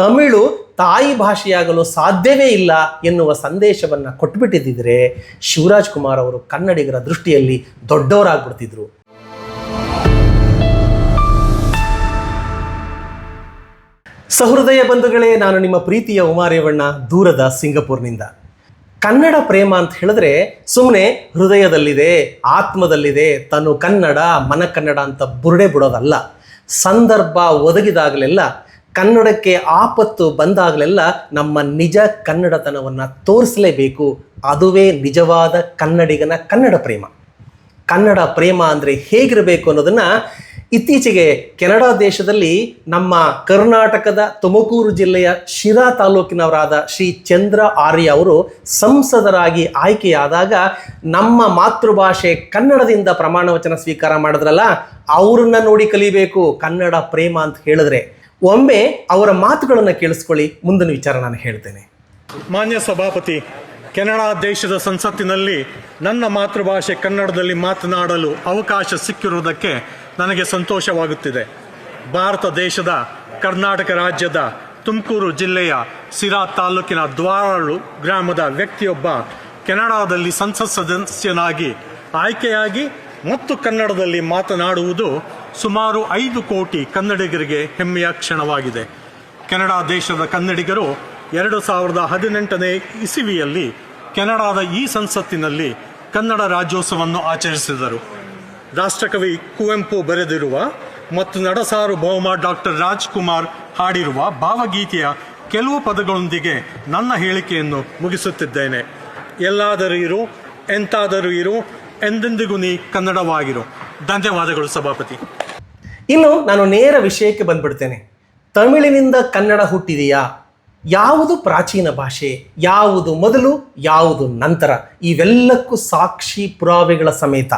ತಮಿಳು ತಾಯಿ ಭಾಷೆಯಾಗಲು ಸಾಧ್ಯವೇ ಇಲ್ಲ ಎನ್ನುವ ಸಂದೇಶವನ್ನು ಕೊಟ್ಬಿಟ್ಟಿದ್ದಿದ್ರೆ ಶಿವರಾಜ್ ಕುಮಾರ್ ಅವರು ಕನ್ನಡಿಗರ ದೃಷ್ಟಿಯಲ್ಲಿ ದೊಡ್ಡವರಾಗ್ಬಿಡ್ತಿದ್ರು. ಸಹೃದಯ ಬಂಧುಗಳೇ, ನಾನು ನಿಮ್ಮ ಪ್ರೀತಿಯ ಉಮಾರೇವಣ್ಣ, ದೂರದ ಸಿಂಗಪುರ್ನಿಂದ. ಕನ್ನಡ ಪ್ರೇಮ ಅಂತ ಹೇಳಿದ್ರೆ ಸುಮ್ಮನೆ ಹೃದಯದಲ್ಲಿದೆ, ಆತ್ಮದಲ್ಲಿದೆ, ತನು ಕನ್ನಡ ಮನ ಕನ್ನಡ ಅಂತ ಬುರುಡೆ ಬಿಡೋದಲ್ಲ. ಸಂದರ್ಭ ಒದಗಿದಾಗಲೆಲ್ಲ ಕನ್ನಡಕ್ಕೆ ಆಪತ್ತು ಬಂದಾಗಲೆಲ್ಲ ನಮ್ಮ ನಿಜ ಕನ್ನಡತನವನ್ನು ತೋರಿಸಲೇಬೇಕು. ಅದುವೇ ನಿಜವಾದ ಕನ್ನಡಿಗನ ಕನ್ನಡ ಪ್ರೇಮ. ಕನ್ನಡ ಪ್ರೇಮ ಅಂದರೆ ಹೇಗಿರಬೇಕು ಅನ್ನೋದನ್ನು ಇತ್ತೀಚೆಗೆ ಕೆನಡಾ ದೇಶದಲ್ಲಿ ನಮ್ಮ ಕರ್ನಾಟಕದ ತುಮಕೂರು ಜಿಲ್ಲೆಯ ಶಿರಾ ತಾಲೂಕಿನವರಾದ ಶ್ರೀ ಚಂದ್ರ ಆರ್ಯ ಅವರು ಸಂಸದರಾಗಿ ಆಯ್ಕೆಯಾದಾಗ ನಮ್ಮ ಮಾತೃಭಾಷೆ ಕನ್ನಡದಿಂದ ಪ್ರಮಾಣ ವಚನ ಸ್ವೀಕಾರ ಮಾಡಿದ್ರಲ್ಲ, ಅವ್ರನ್ನ ನೋಡಿ ಕಲಿಬೇಕು, ಕನ್ನಡ ಪ್ರೇಮ ಅಂತ ಹೇಳಿದ್ರೆ. ಒಮ್ಮೆ ಅವರ ಮಾತುಗಳನ್ನು ಕೇಳಿಸ್ಕೊಳ್ಳಿ, ಮುಂದಿನ ವಿಚಾರ ನಾನು ಹೇಳ್ತೇನೆ. ಮಾನ್ಯ ಸಭಾಪತಿ, ಕೆನಡಾ ದೇಶದ ಸಂಸತ್ತಿನಲ್ಲಿ ನನ್ನ ಮಾತೃಭಾಷೆ ಕನ್ನಡದಲ್ಲಿ ಮಾತನಾಡಲು ಅವಕಾಶ ಸಿಕ್ಕಿರುವುದಕ್ಕೆ ನನಗೆ ಸಂತೋಷವಾಗುತ್ತಿದೆ. ಭಾರತ ದೇಶದ ಕರ್ನಾಟಕ ರಾಜ್ಯದ ತುಮಕೂರು ಜಿಲ್ಲೆಯ ಸಿರಾ ತಾಲೂಕಿನ ದ್ವಾರಳು ಗ್ರಾಮದ ವ್ಯಕ್ತಿಯೊಬ್ಬ ಕೆನಡಾದಲ್ಲಿ ಸಂಸತ್ ಸದಸ್ಯನಾಗಿ ಆಯ್ಕೆಯಾಗಿ ಮತ್ತು ಕನ್ನಡದಲ್ಲಿ ಮಾತನಾಡುವುದು ಸುಮಾರು ಐದು ಕೋಟಿ ಕನ್ನಡಿಗರಿಗೆ ಹೆಮ್ಮೆಯ ಕ್ಷಣವಾಗಿದೆ. ಕೆನಡಾ ದೇಶದ ಕನ್ನಡಿಗರು ಎರಡು ಸಾವಿರದ ಹದಿನೆಂಟನೇ ಇಸವಿಯಲ್ಲಿ ಕೆನಡಾದ ಈ ಸಂಸತ್ತಿನಲ್ಲಿ ಕನ್ನಡ ರಾಜ್ಯೋತ್ಸವವನ್ನು ಆಚರಿಸಿದರು. ರಾಷ್ಟ್ರಕವಿ ಕುವೆಂಪು ಬರೆದಿರುವ ಮತ್ತು ನಡಸಾರು ಭೌಮ ಡಾಕ್ಟರ್ ರಾಜ್ಕುಮಾರ್ ಹಾಡಿರುವ ಭಾವಗೀತೆಯ ಕೆಲವು ಪದಗಳೊಂದಿಗೆ ನನ್ನ ಹೇಳಿಕೆಯನ್ನು ಮುಗಿಸುತ್ತಿದ್ದೇನೆ. ಎಲ್ಲಾದರೂ ಇರು, ಎಂತಾದರೂ ಇರು ಎಂದೆಂದಿಗೂ ನೀ ಕನ್ನಡವಾಗಿರು. ಧನ್ಯವಾದಗಳು ಸಭಾಪತಿ. ಇನ್ನು ನಾನು ನೇರ ವಿಷಯಕ್ಕೆ ಬಂದ್ಬಿಡ್ತೇನೆ. ತಮಿಳಿನಿಂದ ಕನ್ನಡ ಹುಟ್ಟಿದೆಯಾ? ಯಾವುದು ಪ್ರಾಚೀನ ಭಾಷೆ, ಯಾವುದು ಮೊದಲು, ಯಾವುದು ನಂತರ? ಇವೆಲ್ಲಕ್ಕೂ ಸಾಕ್ಷಿ ಪುರಾವೆಗಳ ಸಮೇತ.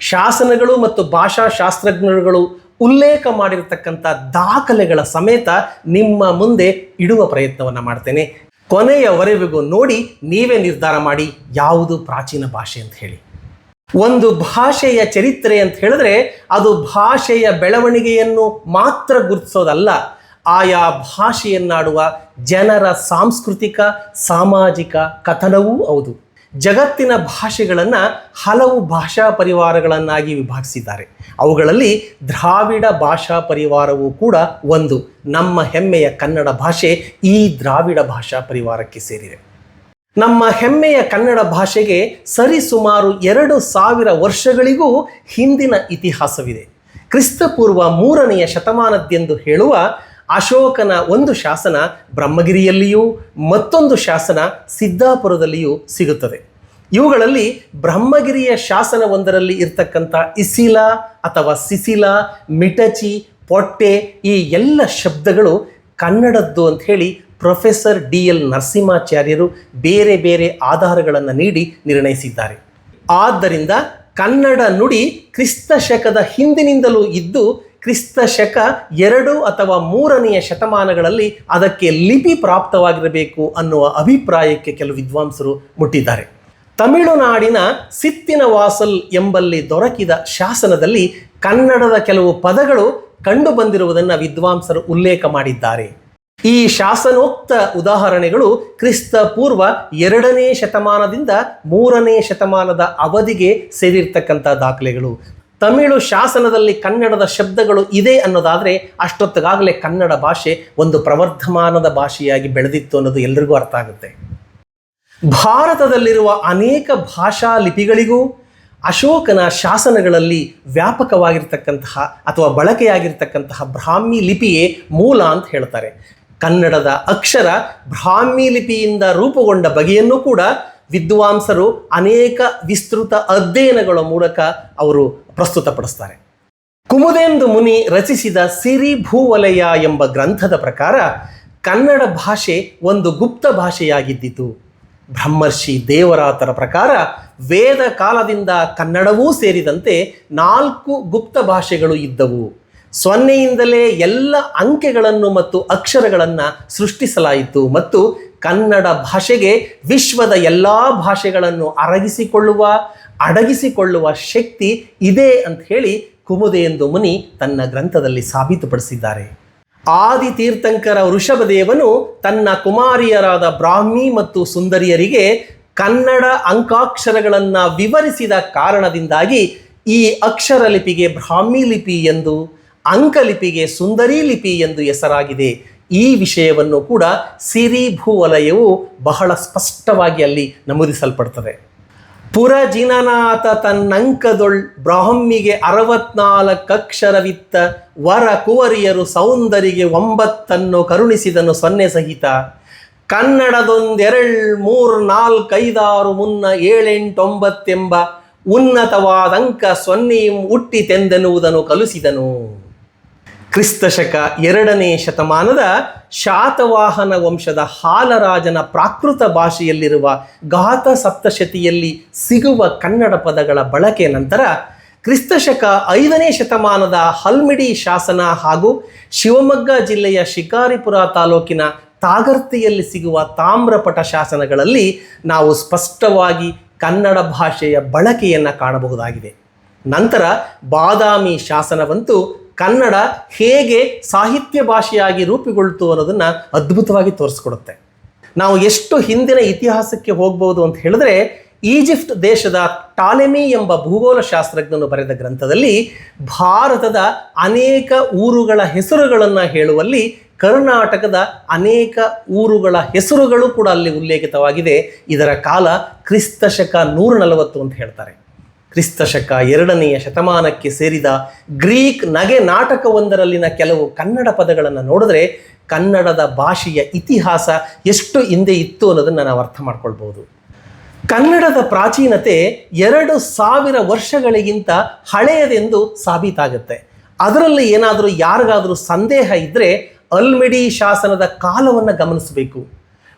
ಶಾಸನಗಳು ಮತ್ತು ಭಾಷಾಶಾಸ್ತ್ರಜ್ಞರುಗಳು ಉಲ್ಲೇಖ ಮಾಡಿರತಕ್ಕಂಥ ದಾಖಲೆಗಳ ಸಮೇತ ನಿಮ್ಮ ಮುಂದೆ ಇಡುವ ಪ್ರಯತ್ನವನ್ನು ಮಾಡ್ತೇನೆ. ಕೊನೆಯವರೆಗೂ ನೋಡಿ ನೀವೇ ನಿರ್ಧಾರ ಮಾಡಿ ಯಾವುದು ಪ್ರಾಚೀನ ಭಾಷೆ ಅಂತ ಹೇಳಿ. ಒಂದು ಭಾಷೆಯ ಚರಿತ್ರೆ ಅಂತ ಹೇಳಿದ್ರೆ ಅದು ಭಾಷೆಯ ಬೆಳವಣಿಗೆಯನ್ನು ಮಾತ್ರ ಗುರುತಿಸೋದಲ್ಲ. ಆಯಾ ಭಾಷೆಯನ್ನಾಡುವ ಜನರ ಸಾಂಸ್ಕೃತಿಕ, ಸಾಮಾಜಿಕ ಕಥನವೂ ಹೌದು. ಜಗತ್ತಿನ ಭಾಷೆಗಳನ್ನು ಹಲವು ಭಾಷಾ ಪರಿವಾರಗಳನ್ನಾಗಿ ವಿಭಾಗಿಸಿದ್ದಾರೆ. ಅವುಗಳಲ್ಲಿ ದ್ರಾವಿಡ ಭಾಷಾ ಪರಿವಾರವೂ ಕೂಡ ಒಂದು. ನಮ್ಮ ಹೆಮ್ಮೆಯ ಕನ್ನಡ ಭಾಷೆ ಈ ದ್ರಾವಿಡ ಭಾಷಾ ಪರಿವಾರಕ್ಕೆ ಸೇರಿದೆ. ನಮ್ಮ ಹೆಮ್ಮೆಯ ಕನ್ನಡ ಭಾಷೆಗೆ ಸರಿಸುಮಾರು ಎರಡು ಸಾವಿರ ವರ್ಷಗಳಿಗೂ ಹಿಂದಿನ ಇತಿಹಾಸವಿದೆ. ಕ್ರಿಸ್ತಪೂರ್ವ ಮೂರನೆಯ ಶತಮಾನದ್ದೆಂದು ಹೇಳುವ ಅಶೋಕನ ಒಂದು ಶಾಸನ ಬ್ರಹ್ಮಗಿರಿಯಲ್ಲಿಯೂ, ಮತ್ತೊಂದು ಶಾಸನ ಸಿದ್ದಾಪುರದಲ್ಲಿಯೂ ಸಿಗುತ್ತದೆ. ಇವುಗಳಲ್ಲಿ ಬ್ರಹ್ಮಗಿರಿಯ ಶಾಸನವೊಂದರಲ್ಲಿ ಇರ್ತಕ್ಕಂಥ ಇಸಿಲ ಅಥವಾ ಸಿಸಿಲ, ಮಿಟಚಿ, ಪೊಟ್ಟೆ ಈ ಎಲ್ಲ ಶಬ್ದಗಳು ಕನ್ನಡದ್ದು ಅಂತ ಹೇಳಿ ಪ್ರೊಫೆಸರ್ ಡಿ ಎಲ್ ನರಸಿಂಹಾಚಾರ್ಯರು ಬೇರೆ ಬೇರೆ ಆಧಾರಗಳನ್ನು ನೀಡಿ ನಿರ್ಣಯಿಸಿದ್ದಾರೆ. ಆದ್ದರಿಂದ ಕನ್ನಡ ನುಡಿ ಕ್ರಿಸ್ತ ಶಕದ ಹಿಂದಿನಿಂದಲೂ ಇದ್ದು ಕ್ರಿಸ್ತ ಶಕ ಎರಡು ಅಥವಾ ಮೂರನೆಯ ಶತಮಾನಗಳಲ್ಲಿ ಅದಕ್ಕೆ ಲಿಪಿ ಪ್ರಾಪ್ತವಾಗಿರಬೇಕು ಅನ್ನುವ ಅಭಿಪ್ರಾಯಕ್ಕೆ ಕೆಲವು ವಿದ್ವಾಂಸರು ಮುಟ್ಟಿದ್ದಾರೆ. ತಮಿಳುನಾಡಿನ ಸಿತ್ತಿನ ವಾಸಲ್ ಎಂಬಲ್ಲಿ ದೊರಕಿದ ಶಾಸನದಲ್ಲಿ ಕನ್ನಡದ ಕೆಲವು ಪದಗಳು ಕಂಡುಬಂದಿರುವುದನ್ನು ವಿದ್ವಾಂಸರು ಉಲ್ಲೇಖ ಮಾಡಿದ್ದಾರೆ. ಈ ಶಾಸನೋಕ್ತ ಉದಾಹರಣೆಗಳು ಕ್ರಿಸ್ತ ಪೂರ್ವ ಎರಡನೇ ಶತಮಾನದಿಂದ ಮೂರನೇ ಶತಮಾನದ ಅವಧಿಗೆ ಸೇರಿರ್ತಕ್ಕಂಥ ದಾಖಲೆಗಳು. ತಮಿಳು ಶಾಸನದಲ್ಲಿ ಕನ್ನಡದ ಶಬ್ದಗಳು ಇದೆ ಅನ್ನೋದಾದರೆ ಅಷ್ಟೊತ್ತಿಗಾಗಲೇ ಕನ್ನಡ ಭಾಷೆ ಒಂದು ಪ್ರವರ್ಧಮಾನದ ಭಾಷೆಯಾಗಿ ಬೆಳೆದಿತ್ತು ಅನ್ನೋದು ಎಲ್ರಿಗೂ ಅರ್ಥ ಆಗುತ್ತೆ. ಭಾರತದಲ್ಲಿರುವ ಅನೇಕ ಭಾಷಾ ಲಿಪಿಗಳಿಗೂ ಅಶೋಕನ ಶಾಸನಗಳಲ್ಲಿ ವ್ಯಾಪಕವಾಗಿರ್ತಕ್ಕಂತಹ ಅಥವಾ ಬಳಕೆಯಾಗಿರ್ತಕ್ಕಂತಹ ಬ್ರಾಹ್ಮಿ ಲಿಪಿಯೇ ಮೂಲ ಅಂತ ಹೇಳ್ತಾರೆ. ಕನ್ನಡದ ಅಕ್ಷರ ಬ್ರಾಹ್ಮಿ ಲಿಪಿಯಿಂದ ರೂಪುಗೊಂಡ ಬಗೆಯನ್ನು ಕೂಡ ವಿದ್ವಾಂಸರು ಅನೇಕ ವಿಸ್ತೃತ ಅಧ್ಯಯನಗಳ ಮೂಲಕ ಅವರು ಪ್ರಸ್ತುತಪಡಿಸ್ತಾರೆ. ಕುಮುದೇಂದು ಮುನಿ ರಚಿಸಿದ ಸಿರಿ ಭೂವಲಯ ಎಂಬ ಗ್ರಂಥದ ಪ್ರಕಾರ ಕನ್ನಡ ಭಾಷೆ ಒಂದು ಗುಪ್ತ ಭಾಷೆಯಾಗಿದ್ದಿತು. ಬ್ರಹ್ಮರ್ಷಿ ದೇವರಾತರ ಪ್ರಕಾರ ವೇದ ಕಾಲದಿಂದ ಕನ್ನಡವೂ ಸೇರಿದಂತೆ ನಾಲ್ಕು ಗುಪ್ತ ಭಾಷೆಗಳು ಇದ್ದವು. ಸೊನ್ನೆಯಿಂದಲೇ ಎಲ್ಲ ಅಂಕೆಗಳನ್ನು ಮತ್ತು ಅಕ್ಷರಗಳನ್ನು ಸೃಷ್ಟಿಸಲಾಯಿತು ಮತ್ತು ಕನ್ನಡ ಭಾಷೆಗೆ ವಿಶ್ವದ ಎಲ್ಲ ಭಾಷೆಗಳನ್ನು ಅರಗಿಸಿಕೊಳ್ಳುವ, ಅಡಗಿಸಿಕೊಳ್ಳುವ ಶಕ್ತಿ ಇದೆ ಅಂತ ಹೇಳಿ ಕುಮುದೆಯೆಂದು ಮುನಿ ತನ್ನ ಗ್ರಂಥದಲ್ಲಿ ಸಾಬೀತುಪಡಿಸಿದ್ದಾರೆ. ಆದಿ ತೀರ್ಥಂಕರ ವೃಷಭದೇವನು ತನ್ನ ಕುಮಾರಿಯರಾದ ಬ್ರಾಹ್ಮಿ ಮತ್ತು ಸುಂದರಿಯರಿಗೆ ಕನ್ನಡ ಅಂಕಾಕ್ಷರಗಳನ್ನು ವಿವರಿಸಿದ ಕಾರಣದಿಂದಾಗಿ ಈ ಅಕ್ಷರ ಲಿಪಿಗೆ ಬ್ರಾಹ್ಮಿ ಲಿಪಿ ಎಂದು ಅಂಕಲಿಪಿಗೆ ಸುಂದರಿ ಲಿಪಿ ಎಂದು ಹೆಸರಾಗಿದೆ. ಈ ವಿಷಯವನ್ನು ಕೂಡ ಸಿರಿ ಭೂವಲಯವು ಬಹಳ ಸ್ಪಷ್ಟವಾಗಿ ಅಲ್ಲಿ ನಮೂದಿಸಲ್ಪಡ್ತದೆ. ಪುರಜಿನನಾಥ ತನ್ನಂಕದೊಳ್ ಬ್ರಾಹ್ಮಿಗೆ ಅರವತ್ನಾಲ್ಕು ಅಕ್ಷರವಿತ್ತ ವರ ಕುವರಿಯರು ಸೌಂದರಿಗೆ ಒಂಬತ್ತನ್ನು ಕರುಣಿಸಿದನು ಸೊನ್ನೆ ಸಹಿತ. ಕನ್ನಡದೊಂದೆರಳ್ ಮೂರ್ ನಾಲ್ಕೈದಾರು ಮುನ್ನ ಏಳೆಂಟೊಂಬತ್ತೆಂಬ ಉನ್ನತವಾದ ಅಂಕ ಸೊನ್ನೆಯಂ ಹುಟ್ಟಿತೆಂದೆನ್ನುವುದನ್ನು ಕಲಿಸಿದನು. ಕ್ರಿಸ್ತಶಕ ಎರಡನೇ ಶತಮಾನದ ಶಾತವಾಹನ ವಂಶದ ಹಾಲರಾಜನ ಪ್ರಾಕೃತ ಭಾಷೆಯಲ್ಲಿರುವ ಗಾತ ಸಪ್ತಶತಿಯಲ್ಲಿ ಸಿಗುವ ಕನ್ನಡ ಪದಗಳ ಬಳಕೆ ನಂತರ ಕ್ರಿಸ್ತಶಕ ಐದನೇ ಶತಮಾನದ ಹಲ್ಮಿಡಿ ಶಾಸನ ಹಾಗೂ ಶಿವಮೊಗ್ಗ ಜಿಲ್ಲೆಯ ಶಿಕಾರಿಪುರ ತಾಲೂಕಿನ ತಾಗರ್ತಿಯಲ್ಲಿ ಸಿಗುವ ತಾಮ್ರಪಟ ಶಾಸನಗಳಲ್ಲಿ ನಾವು ಸ್ಪಷ್ಟವಾಗಿ ಕನ್ನಡ ಭಾಷೆಯ ಬಳಕೆಯನ್ನು ಕಾಣಬಹುದಾಗಿದೆ. ನಂತರ ಬಾದಾಮಿ ಶಾಸನವಂತೂ ಕನ್ನಡ ಹೇಗೆ ಸಾಹಿತ್ಯ ಭಾಷೆಯಾಗಿ ರೂಪುಗೊಳ್ತು ಅನ್ನೋದನ್ನು ಅದ್ಭುತವಾಗಿ ತೋರಿಸ್ಕೊಡುತ್ತೆ. ನಾವು ಎಷ್ಟು ಹಿಂದಿನ ಇತಿಹಾಸಕ್ಕೆ ಹೋಗ್ಬೋದು ಅಂತ ಹೇಳಿದ್ರೆ, ಈಜಿಪ್ಟ್ ದೇಶದ ಟಾಲೆಮಿ ಎಂಬ ಭೂಗೋಳ ಶಾಸ್ತ್ರಜ್ಞನು ಬರೆದ ಗ್ರಂಥದಲ್ಲಿ ಭಾರತದ ಅನೇಕ ಊರುಗಳ ಹೆಸರುಗಳನ್ನು ಹೇಳುವಲ್ಲಿ ಕರ್ನಾಟಕದ ಅನೇಕ ಊರುಗಳ ಹೆಸರುಗಳು ಕೂಡ ಅಲ್ಲಿ ಉಲ್ಲೇಖಿತವಾಗಿದೆ ಇದರ ಕಾಲ ಕ್ರಿಸ್ತಶಕ ನೂರ ನಲವತ್ತು ಅಂತ ಹೇಳ್ತಾರೆ. ಕ್ರಿಸ್ತಶಕ ಎರಡನೆಯ ಶತಮಾನಕ್ಕೆ ಸೇರಿದ ಗ್ರೀಕ್ ನಗೆ ನಾಟಕವೊಂದರಲ್ಲಿನ ಕೆಲವು ಕನ್ನಡ ಪದಗಳನ್ನು ನೋಡಿದ್ರೆ ಕನ್ನಡದ ಭಾಷೆಯ ಇತಿಹಾಸ ಎಷ್ಟು ಹಿಂದೆ ಇತ್ತು ಅನ್ನೋದನ್ನು ನಾವು ಅರ್ಥ ಮಾಡ್ಕೊಳ್ಬೋದು. ಕನ್ನಡದ ಪ್ರಾಚೀನತೆ ಎರಡು ಸಾವಿರ ವರ್ಷಗಳಿಗಿಂತ ಹಳೆಯದೆಂದು ಸಾಬೀತಾಗುತ್ತೆ. ಅದರಲ್ಲಿ ಏನಾದರೂ ಯಾರಿಗಾದರೂ ಸಂದೇಹ ಇದ್ದರೆ ಅಲ್ಮಿಡಿ ಶಾಸನದ ಕಾಲವನ್ನು ಗಮನಿಸಬೇಕು.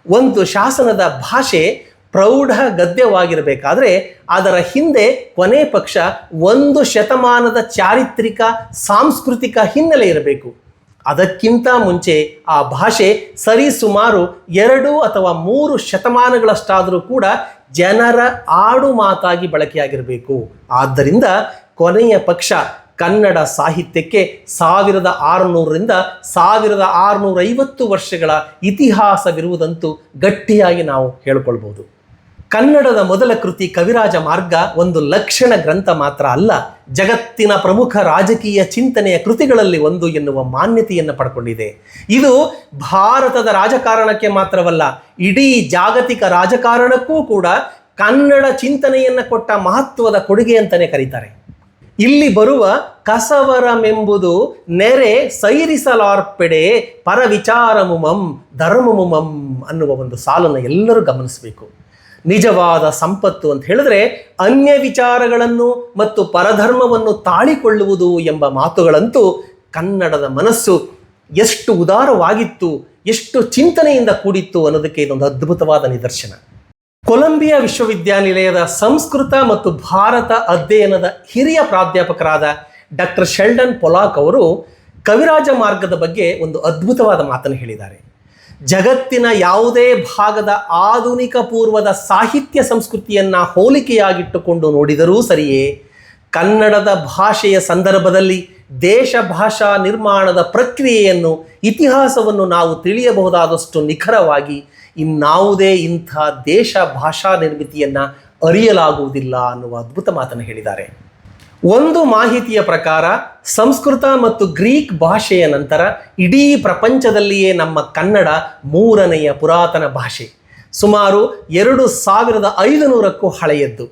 ಒಂದು ಶಾಸನದ ಭಾಷೆ ಪ್ರೌಢ ಗದ್ಯವಾಗಿರಬೇಕಾದ್ರೆ ಅದರ ಹಿಂದೆ ಕೊನೆ ಪಕ್ಷ ಒಂದು ಶತಮಾನದ ಚಾರಿತ್ರಿಕ, ಸಾಂಸ್ಕೃತಿಕ ಹಿನ್ನೆಲೆ ಇರಬೇಕು. ಅದಕ್ಕಿಂತ ಮುಂಚೆ ಆ ಭಾಷೆ ಸರಿ ಸುಮಾರು ಎರಡು ಅಥವಾ ಮೂರು ಶತಮಾನಗಳಷ್ಟಾದರೂ ಕೂಡ ಜನರ ಆಡು ಮಾತಾಗಿ ಬಳಕೆಯಾಗಿರಬೇಕು. ಆದ್ದರಿಂದ ಕೊನೆಯ ಪಕ್ಷ ಕನ್ನಡ ಸಾಹಿತ್ಯಕ್ಕೆ ಸಾವಿರದ ಆರುನೂರರಿಂದ ಸಾವಿರದ ಆರುನೂರೈವತ್ತು ವರ್ಷಗಳ ಇತಿಹಾಸವಿರುವುದಂತೂ ಗಟ್ಟಿಯಾಗಿ ನಾವು ಹೇಳ್ಕೊಳ್ಬೋದು. ಕನ್ನಡದ ಮೊದಲ ಕೃತಿ ಕವಿರಾಜ ಮಾರ್ಗ ಒಂದು ಲಕ್ಷಣ ಗ್ರಂಥ ಮಾತ್ರ ಅಲ್ಲ, ಜಗತ್ತಿನ ಪ್ರಮುಖ ರಾಜಕೀಯ ಚಿಂತನೆಯ ಕೃತಿಗಳಲ್ಲಿ ಒಂದು ಎನ್ನುವ ಮಾನ್ಯತೆಯನ್ನು ಪಡ್ಕೊಂಡಿದೆ. ಇದು ಭಾರತದ ರಾಜಕಾರಣಕ್ಕೆ ಮಾತ್ರವಲ್ಲ, ಇಡೀ ಜಾಗತಿಕ ರಾಜಕಾರಣಕ್ಕೂ ಕೂಡ ಕನ್ನಡ ಚಿಂತನೆಯನ್ನು ಕೊಟ್ಟ ಮಹತ್ವದ ಕೊಡುಗೆ ಅಂತಲೇ ಕರೀತಾರೆ. ಇಲ್ಲಿ ಬರುವ ಕಸವರಮೆಂಬುದು ನೆರೆ ಸೈರಿಸಲಾರ್ಪೆಡೆ ಪರವಿಚಾರಮುಮಂ ಧರ್ಮಮುಮಂ ಅನ್ನುವ ಒಂದು ಸಾಲನ್ನು ಎಲ್ಲರೂ ಗಮನಿಸಬೇಕು. ನಿಜವಾದ ಸಂಪತ್ತು ಅಂತ ಹೇಳಿದ್ರೆ ಅನ್ಯ ವಿಚಾರಗಳನ್ನು ಮತ್ತು ಪರಧರ್ಮವನ್ನು ತಾಳಿಕೊಳ್ಳುವುದು ಎಂಬ ಮಾತುಗಳಂತೂ ಕನ್ನಡದ ಮನಸ್ಸು ಎಷ್ಟು ಉದಾರವಾಗಿತ್ತು, ಎಷ್ಟು ಚಿಂತನೆಯಿಂದ ಕೂಡಿತ್ತು ಅನ್ನೋದಕ್ಕೆ ಇದೊಂದು ಅದ್ಭುತವಾದ ನಿದರ್ಶನ. ಕೊಲಂಬಿಯಾ ವಿಶ್ವವಿದ್ಯಾನಿಲಯದ ಸಂಸ್ಕೃತ ಮತ್ತು ಭಾರತ ಅಧ್ಯಯನದ ಹಿರಿಯ ಪ್ರಾಧ್ಯಾಪಕರಾದ ಡಾಕ್ಟರ್ ಶೆಲ್ಡನ್ ಪೊಲಾಕ್ ಅವರು ಕವಿರಾಜ ಮಾರ್ಗದ ಬಗ್ಗೆ ಒಂದು ಅದ್ಭುತವಾದ ಮಾತನ್ನು ಹೇಳಿದ್ದಾರೆ. ಜಗತ್ತಿನ ಯಾವುದೇ ಭಾಗದ ಆಧುನಿಕ ಪೂರ್ವದ ಸಾಹಿತ್ಯ ಸಂಸ್ಕೃತಿಯನ್ನು ಹೋಲಿಕೆಯಾಗಿಟ್ಟುಕೊಂಡು ನೋಡಿದರೂ ಸರಿಯೇ, ಕನ್ನಡದ ಭಾಷೆಯ ಸಂದರ್ಭದಲ್ಲಿ ದೇಶ ಭಾಷಾ ನಿರ್ಮಾಣದ ಪ್ರಕ್ರಿಯೆಯನ್ನು, ಇತಿಹಾಸವನ್ನು ನಾವು ತಿಳಿಯಬಹುದಾದಷ್ಟು ನಿಖರವಾಗಿ ಇನ್ನಾವುದೇ ಇಂಥ ದೇಶ ಭಾಷಾ ನಿರ್ಮಿತಿಯನ್ನು ಅರಿಯಲಾಗುವುದಿಲ್ಲ ಅನ್ನುವ ಅದ್ಭುತ ಮಾತನ್ನು ಹೇಳಿದ್ದಾರೆ. ಒಂದು ಮಾಹಿತಿಯ ಪ್ರಕಾರ ಸಂಸ್ಕೃತ ಮತ್ತು ಗ್ರೀಕ್ ಭಾಷೆಯ ನಂತರ ಇಡೀ ಪ್ರಪಂಚದಲ್ಲಿಯೇ ನಮ್ಮ ಕನ್ನಡ ಮೂರನೆಯ ಪುರಾತನ ಭಾಷೆ. ಸುಮಾರು ಎರಡು ಸಾವಿರದ ಐದುನೂರಕ್ಕೂ ಹಳೆಯದ್ದು.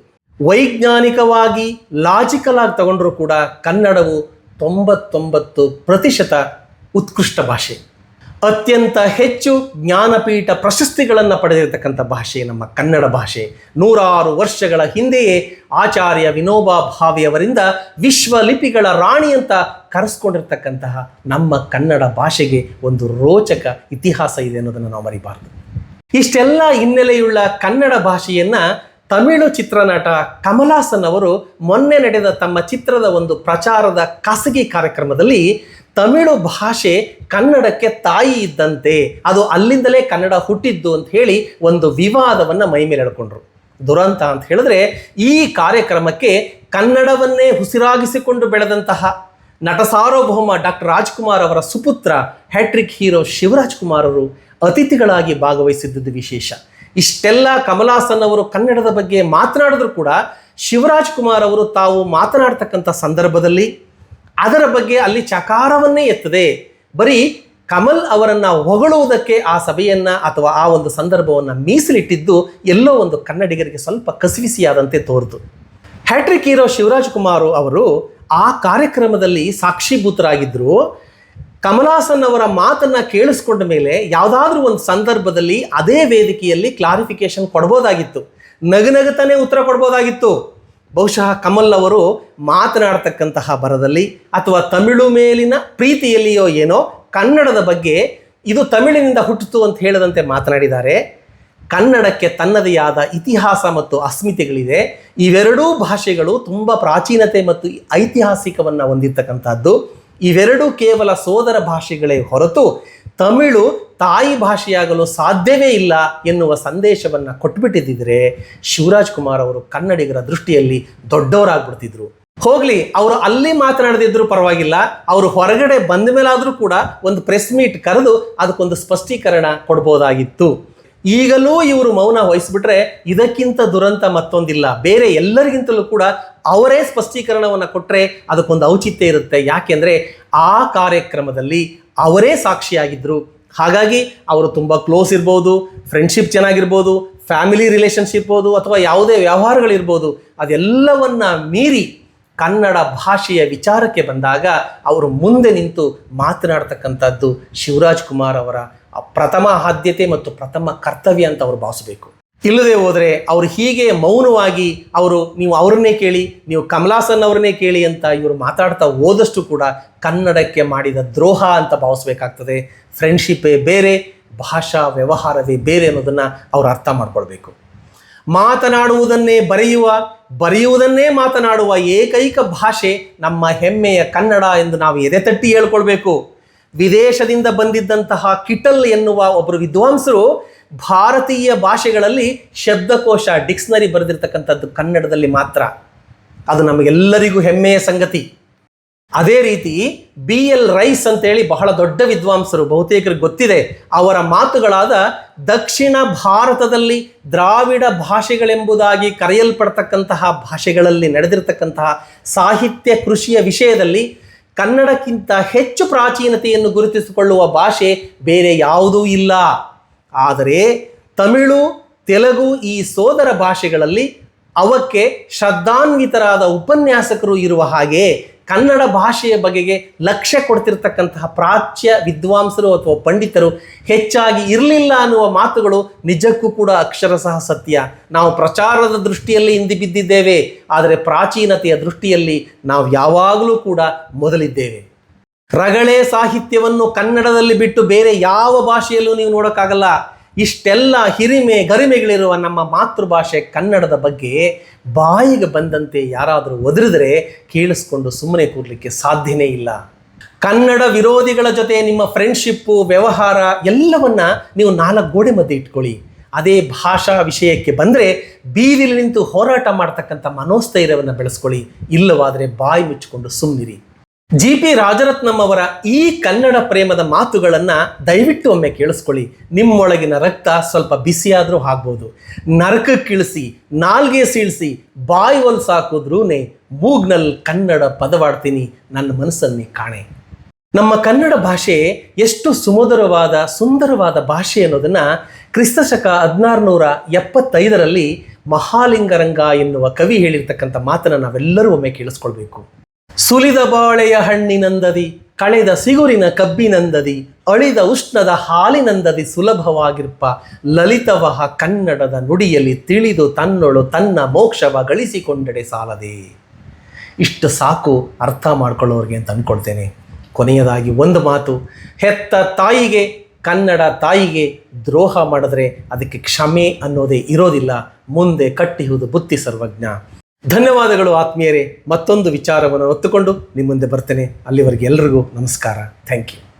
ವೈಜ್ಞಾನಿಕವಾಗಿ ಲಾಜಿಕಲ್ ಆಗಿ ತಗೊಂಡ್ರೂ ಕೂಡ ಕನ್ನಡವು ತೊಂಬತ್ತೊಂಬತ್ತು ಪ್ರತಿಶತ ಉತ್ಕೃಷ್ಟ ಭಾಷೆ. ಅತ್ಯಂತ ಹೆಚ್ಚು ಜ್ಞಾನಪೀಠ ಪ್ರಶಸ್ತಿಗಳನ್ನು ಪಡೆದಿರತಕ್ಕಂಥ ಭಾಷೆ ನಮ್ಮ ಕನ್ನಡ ಭಾಷೆ. ನೂರಾರು ವರ್ಷಗಳ ಹಿಂದೆಯೇ ಆಚಾರ್ಯ ವಿನೋಬಾ ಭಾವಿಯವರಿಂದ ವಿಶ್ವ ಲಿಪಿಗಳ ರಾಣಿ ಅಂತ ಕರೆಸ್ಕೊಂಡಿರ್ತಕ್ಕಂತಹ ನಮ್ಮ ಕನ್ನಡ ಭಾಷೆಗೆ ಒಂದು ರೋಚಕ ಇತಿಹಾಸ ಇದೆ ಅನ್ನೋದನ್ನು ನಾವು ಮರಿಬಾರ್ದು. ಇಷ್ಟೆಲ್ಲ ಹಿನ್ನೆಲೆಯುಳ್ಳ ಕನ್ನಡ ಭಾಷೆಯನ್ನ ತಮಿಳು ಚಿತ್ರನಟ ಕಮಲಾಸನ್ ಅವರು ಮೊನ್ನೆ ನಡೆದ ತಮ್ಮ ಚಿತ್ರದ ಒಂದು ಪ್ರಚಾರದ ಖಾಸಗಿ ಕಾರ್ಯಕ್ರಮದಲ್ಲಿ ತಮಿಳು ಭಾಷೆ ಕನ್ನಡಕ್ಕೆ ತಾಯಿ ಇದ್ದಂತೆ, ಅದು ಅಲ್ಲಿಂದಲೇ ಕನ್ನಡ ಹುಟ್ಟಿದ್ದು ಅಂತ ಹೇಳಿ ಒಂದು ವಿವಾದವನ್ನು ಮೈ ಮೇಲೆ ಎಳ್ಕೊಂಡ್ರು. ದುರಂತ ಅಂತ ಹೇಳಿದ್ರೆ ಈ ಕಾರ್ಯಕ್ರಮಕ್ಕೆ ಕನ್ನಡವನ್ನೇ ಉಸಿರಾಗಿಸಿಕೊಂಡು ಬೆಳೆದಂತಹ ನಟ ಸಾರ್ವಭೌಮ ಡಾಕ್ಟರ್ ರಾಜ್ಕುಮಾರ್ ಅವರ ಸುಪುತ್ರ hat trick hero Shivaraj Kumar ಅವರು ಅತಿಥಿಗಳಾಗಿ ಭಾಗವಹಿಸಿದ್ದು ವಿಶೇಷ. ಇಷ್ಟೆಲ್ಲ ಕಮಲಾಸನ್ ಅವರು ಕನ್ನಡದ ಬಗ್ಗೆ ಮಾತನಾಡಿದ್ರು ಕೂಡ ಶಿವರಾಜ್ ಕುಮಾರ್ ಅವರು ತಾವು ಮಾತನಾಡ್ತಕ್ಕಂಥ ಸಂದರ್ಭದಲ್ಲಿ ಅದರ ಬಗ್ಗೆ ಅಲ್ಲಿ ಚಕಾರವನ್ನೇ ಎತ್ತದೆ. ಬರೀ ಕಮಲ್ ಅವರನ್ನು ಹೊಗಳುವುದಕ್ಕೆ ಆ ಸಭೆಯನ್ನ ಅಥವಾ ಆ ಒಂದು ಸಂದರ್ಭವನ್ನು ಮೀಸಲಿಟ್ಟಿದ್ದು ಎಲ್ಲೋ ಒಂದು ಕನ್ನಡಿಗರಿಗೆ ಸ್ವಲ್ಪ ಕಸಿವಿಸಿಯಾದಂತೆ ತೋರಿತು hat trick hero Shivaraj Kumar ಅವರು ಆ ಕಾರ್ಯಕ್ರಮದಲ್ಲಿ ಸಾಕ್ಷೀಭೂತರಾಗಿದ್ದರು ಕಮಲಾಸನ್ ಅವರ ಮಾತನ್ನು ಕೇಳಿಸ್ಕೊಂಡ ಮೇಲೆ ಯಾವುದಾದ್ರೂ ಒಂದು ಸಂದರ್ಭದಲ್ಲಿ ಅದೇ ವೇದಿಕೆಯಲ್ಲಿ ಕ್ಲಾರಿಫಿಕೇಶನ್ ಕೊಡ್ಬೋದಾಗಿತ್ತು. ನಗುನಗುತ್ತಾನೆ ಉತ್ತರ ಕೊಡ್ಬೋದಾಗಿತ್ತು. ಬಹುಶಃ ಕಮಲ್ ಅವರು ಮಾತನಾಡ್ತಕ್ಕಂತಹ ಬರದಲ್ಲಿ ಅಥವಾ ತಮಿಳು ಮೇಲಿನ ಪ್ರೀತಿಯಲ್ಲಿಯೋ ಏನೋ ಕನ್ನಡದ ಬಗ್ಗೆ ಇದು ತಮಿಳಿನಿಂದ ಹುಟ್ಟಿತು ಅಂತ ಹೇಳದಂತೆ ಮಾತನಾಡಿದ್ದಾರೆ. ಕನ್ನಡಕ್ಕೆ ತನ್ನದೇ ಆದ ಇತಿಹಾಸ ಮತ್ತು ಅಸ್ಮಿತೆಗಳಿದೆ. ಇವೆರಡೂ ಭಾಷೆಗಳು ತುಂಬ ಪ್ರಾಚೀನತೆ ಮತ್ತು ಐತಿಹಾಸಿಕವನ್ನು ಹೊಂದಿರತಕ್ಕಂಥದ್ದು. ಇವೆರಡೂ ಕೇವಲ ಸೋದರ ಭಾಷೆಗಳೇ ಹೊರತು ತಮಿಳು ತಾಯಿ ಭಾಷೆಯಾಗಲು ಸಾಧ್ಯವೇ ಇಲ್ಲ ಎನ್ನುವ ಸಂದೇಶವನ್ನು ಕೊಟ್ಬಿಟ್ಟಿದ್ದಿದ್ರೆ ಶಿವರಾಜ್ ಕುಮಾರ್ ಅವರು ಕನ್ನಡಿಗರ ದೃಷ್ಟಿಯಲ್ಲಿ ದೊಡ್ಡವರಾಗ್ಬಿಡ್ತಿದ್ರು. ಹೋಗ್ಲಿ, ಅವರು ಅಲ್ಲಿ ಮಾತನಾಡದಿದ್ರು ಪರವಾಗಿಲ್ಲ, ಅವರು ಹೊರಗಡೆ ಬಂದ ಮೇಲಾದರೂ ಕೂಡ ಒಂದು ಪ್ರೆಸ್ ಮೀಟ್ ಕರೆದು ಅದಕ್ಕೊಂದು ಸ್ಪಷ್ಟೀಕರಣ ಕೊಡ್ಬೋದಾಗಿತ್ತು. ಈಗಲೂ ಇವರು ಮೌನ ವಹಿಸ್ಬಿಟ್ರೆ ಇದಕ್ಕಿಂತ ದುರಂತ ಮತ್ತೊಂದಿಲ್ಲ, ಬೇರೆ ಎಲ್ಲರಿಗಿಂತಲೂ ಕೂಡ ಅವರೇ ಸ್ಪಷ್ಟೀಕರಣವನ್ನು ಕೊಟ್ಟರೆ ಅದಕ್ಕೊಂದು ಔಚಿತ್ಯ ಇರುತ್ತೆ. ಯಾಕೆಂದರೆ ಆ ಕಾರ್ಯಕ್ರಮದಲ್ಲಿ ಅವರೇ ಸಾಕ್ಷಿಯಾಗಿದ್ದರು ಹಾಗಾಗಿ ಅವರು ತುಂಬ ಕ್ಲೋಸ್ ಇರ್ಬೋದು ಫ್ರೆಂಡ್ಶಿಪ್ ಚೆನ್ನಾಗಿರ್ಬೋದು ಫ್ಯಾಮಿಲಿ ರಿಲೇಷನ್ಶಿಪ್ ಇರ್ಬೋದು, ಅಥವಾ ಯಾವುದೇ ವ್ಯವಹಾರಗಳಿರ್ಬೋದು, ಅದೆಲ್ಲವನ್ನ ಮೀರಿ ಕನ್ನಡ ಭಾಷೆಯ ವಿಚಾರಕ್ಕೆ ಬಂದಾಗ ಅವರು ಮುಂದೆ ನಿಂತು ಮಾತನಾಡ್ತಕ್ಕಂಥದ್ದು ಶಿವರಾಜ್ ಕುಮಾರ್ ಅವರ ಪ್ರಥಮ ಆದ್ಯತೆ ಮತ್ತು ಪ್ರಥಮ ಕರ್ತವ್ಯ ಅಂತ ಅವರು ಭಾವಿಸಬೇಕು. ಇಲ್ಲದೆ ಹೋದರೆ ಅವರು ಹೀಗೆ ಮೌನವಾಗಿ ಅವರು ನೀವು ಅವ್ರನ್ನೇ ಕೇಳಿ, ನೀವು ಕಮಲಾಸನ್ ಅವರನ್ನೇ ಕೇಳಿ ಅಂತ ಇವರು ಮಾತಾಡ್ತಾ ಹೋದಷ್ಟು ಕೂಡ ಕನ್ನಡಕ್ಕೆ ಮಾಡಿದ ದ್ರೋಹ ಅಂತ ಭಾವಿಸ್ಬೇಕಾಗ್ತದೆ. ಫ್ರೆಂಡ್ಶಿಪ್ಪೇ ಬೇರೆ, ಭಾಷಾ ವ್ಯವಹಾರವೇ ಬೇರೆ ಅನ್ನೋದನ್ನು ಅವರು ಅರ್ಥ ಮಾಡ್ಕೊಳ್ಬೇಕು. ಮಾತನಾಡುವುದನ್ನೇ ಬರೆಯುವ, ಬರೆಯುವುದನ್ನೇ ಮಾತನಾಡುವ ಏಕೈಕ ಭಾಷೆ ನಮ್ಮ ಹೆಮ್ಮೆಯ ಕನ್ನಡ ಎಂದು ನಾವು ಎದೆತಟ್ಟಿ ಹೇಳ್ಕೊಳ್ಬೇಕು. ವಿದೇಶದಿಂದ ಬಂದಿದ್ದಂತಹ ಕಿಟಲ್ ಎನ್ನುವ ಒಬ್ಬರು ವಿದ್ವಾಂಸರು ಭಾರತೀಯ ಭಾಷೆಗಳಲ್ಲಿ ಶಬ್ದಕೋಶ ಡಿಕ್ಸ್ನರಿ ಬರೆದಿರ್ತಕ್ಕಂಥದ್ದು ಕನ್ನಡದಲ್ಲಿ ಮಾತ್ರ. ಅದು ನಮಗೆಲ್ಲರಿಗೂ ಹೆಮ್ಮೆಯ ಸಂಗತಿ. ಅದೇ ರೀತಿ ಬಿ ಎಲ್ ರೈಸ್ ಅಂತೇಳಿ ಬಹಳ ದೊಡ್ಡ ವಿದ್ವಾಂಸರು ಬಹುತೇಕರಿಗೆ ಗೊತ್ತಿದೆ. ಅವರ ಮಾತುಗಳಾದ ದಕ್ಷಿಣ ಭಾರತದಲ್ಲಿ ದ್ರಾವಿಡ ಭಾಷೆಗಳೆಂಬುದಾಗಿ ಕರೆಯಲ್ಪಡ್ತಕ್ಕಂತಹ ಭಾಷೆಗಳಲ್ಲಿ ನಡೆದಿರತಕ್ಕಂತಹ ಸಾಹಿತ್ಯ ಕೃಷಿಯ ವಿಷಯದಲ್ಲಿ ಕನ್ನಡಕ್ಕಿಂತ ಹೆಚ್ಚು ಪ್ರಾಚೀನತೆಯನ್ನು ಗುರುತಿಸಿಕೊಳ್ಳುವ ಭಾಷೆ ಬೇರೆ ಯಾವುದೂ ಇಲ್ಲ. ಆದರೆ ತಮಿಳು, ತೆಲುಗು ಈ ಸೋದರ ಭಾಷೆಗಳಲ್ಲಿ ಅವಕ್ಕೆ ಶ್ರದ್ಧಾನ್ವಿತರಾದ ಉಪನ್ಯಾಸಕರು ಇರುವ ಹಾಗೆ ಕನ್ನಡ ಭಾಷೆಯ ಬಗೆಗೆ ಲಕ್ಷ್ಯ ಕೊಡ್ತಿರ್ತಕ್ಕಂತಹ ಪ್ರಾಚ್ಯ ವಿದ್ವಾಂಸರು ಅಥವಾ ಪಂಡಿತರು ಹೆಚ್ಚಾಗಿ ಇರಲಿಲ್ಲ ಅನ್ನುವ ಮಾತುಗಳು ನಿಜಕ್ಕೂ ಕೂಡ ಅಕ್ಷರಶಃ ಸತ್ಯ. ನಾವು ಪ್ರಚಾರದ ದೃಷ್ಟಿಯಲ್ಲಿ ಹಿಂದಿ ಬಿದ್ದಿದ್ದೇವೆ, ಆದರೆ ಪ್ರಾಚೀನತೆಯ ದೃಷ್ಟಿಯಲ್ಲಿ ನಾವು ಯಾವಾಗಲೂ ಕೂಡ ಮೊದಲಿದ್ದೇವೆ. ರಗಳೆ ಸಾಹಿತ್ಯವನ್ನು ಕನ್ನಡದಲ್ಲಿ ಬಿಟ್ಟು ಬೇರೆ ಯಾವ ಭಾಷೆಯಲ್ಲೂ ನೀವು ನೋಡೋಕ್ಕಾಗಲ್ಲ. ಇಷ್ಟೆಲ್ಲ ಹಿರಿಮೆ ಗರಿಮೆಗಳಿರುವ ನಮ್ಮ ಮಾತೃಭಾಷೆ ಕನ್ನಡದ ಬಗ್ಗೆ ಬಾಯಿಗೆ ಬಂದಂತೆ ಯಾರಾದರೂ ಒದರಿದರೆ ಕೇಳಿಸ್ಕೊಂಡು ಸುಮ್ಮನೆ ಕೂರಲಿಕ್ಕೆ ಸಾಧ್ಯನೇ ಇಲ್ಲ. ಕನ್ನಡ ವಿರೋಧಿಗಳ ಜೊತೆ ನಿಮ್ಮ ಫ್ರೆಂಡ್ಶಿಪ್ಪು ವ್ಯವಹಾರ ಎಲ್ಲವನ್ನ ನೀವು ನಾಲ್ಕು ಗೋಡೆ ಮಧ್ಯೆ ಇಟ್ಕೊಳ್ಳಿ. ಅದೇ ಭಾಷಾ ವಿಷಯಕ್ಕೆ ಬಂದರೆ ಬೀದಿಲಿ ನಿಂತು ಹೋರಾಟ ಮಾಡ್ತಕ್ಕಂಥ ಮನೋಸ್ಥೈರ್ಯವನ್ನು ಬೆಳೆಸ್ಕೊಳ್ಳಿ. ಇಲ್ಲವಾದರೆ ಬಾಯಿ ಮುಚ್ಚಿಕೊಂಡು ಸುಮ್ಮನಿರಿ ಜಿ ಪಿ ರಾಜರತ್ನಂ ಅವರ ಈ ಕನ್ನಡ ಪ್ರೇಮದ ಮಾತುಗಳನ್ನ ದಯವಿಟ್ಟು ಒಮ್ಮೆ ಕೇಳಿಸ್ಕೊಳ್ಳಿ. ನಿಮ್ಮೊಳಗಿನ ರಕ್ತ ಸ್ವಲ್ಪ ಬಿಸಿಯಾದರೂ ಆಗ್ಬೋದು. ನರಕಕ್ಕಿಳಿಸಿ ನಾಲ್ಗೆ ಸೀಳಿಸಿ, ಬಾಯಿ ಹೊಲ್ಸಾಕಿದ್ರೂನೆ ಮೂಗ್ನಲ್ಲಿ ಕನ್ನಡ ಪದವಾಡ್ತೀನಿ. ನನ್ನ ಮನಸ್ಸನ್ನೇ ಕಾಣೆ. ನಮ್ಮ ಕನ್ನಡ ಭಾಷೆ ಎಷ್ಟು ಸುಮಧುರವಾದ, ಸುಂದರವಾದ ಭಾಷೆ ಅನ್ನೋದನ್ನ ಕ್ರಿಸ್ತಶಕ ಹದಿನಾರುನೂರ ಎಪ್ಪತ್ತೈದರಲ್ಲಿ ಮಹಾಲಿಂಗರಂಗ ಎನ್ನುವ ಕವಿ ಹೇಳಿರ್ತಕ್ಕಂಥ ಮಾತನ್ನು ನಾವೆಲ್ಲರೂ ಒಮ್ಮೆ ಕೇಳಿಸ್ಕೊಳ್ಬೇಕು. ಸುಲಿದ ಬಾಳೆಯ ಹಣ್ಣಿನಂದದಿ ಕಳೆದ ಸಿಗುರಿನ ಕಬ್ಬಿನಂದದಿ ಅಳಿದ ಉಷ್ಣದ ಹಾಲಿನಂದದಿ ಸುಲಭವಾಗಿರ್ಪ. ಲಲಿತವಹ ಕನ್ನಡದ ನುಡಿಯಲ್ಲಿ ತಿಳಿದು ತನ್ನೊಳು ತನ್ನ ಮೋಕ್ಷವ ಗಳಿಸಿಕೊಂಡೆಡೆ ಸಾಲದೆ. ಇಷ್ಟು ಸಾಕು ಅರ್ಥ ಮಾಡ್ಕೊಳ್ಳೋರಿಗೆ ಅಂತ ಅಂದ್ಕೊಳ್ತೇನೆ ಕೊನೆಯದಾಗಿ ಒಂದು ಮಾತು, ಹೆತ್ತ ತಾಯಿಗೆ, ಕನ್ನಡ ತಾಯಿಗೆ ದ್ರೋಹ ಮಾಡಿದ್ರೆ ಅದಕ್ಕೆ ಕ್ಷಮೆ ಅನ್ನೋದೇ ಇರೋದಿಲ್ಲ. ಮುಂದೆ ಕಟ್ಟಿಹುದು ಬುತ್ತಿ ಸರ್ವಜ್ಞ. ಧನ್ಯವಾದಗಳು ಆತ್ಮೀಯರೇ. ಮತ್ತೊಂದು ವಿಚಾರವನ್ನು ಒತ್ತುಕೊಂಡು ನಿಮ್ಮ ಮುಂದೆ ಬರ್ತೇನೆ. ಅಲ್ಲಿವರೆಗೆ ಎಲ್ರಿಗೂ ನಮಸ್ಕಾರ. Thank you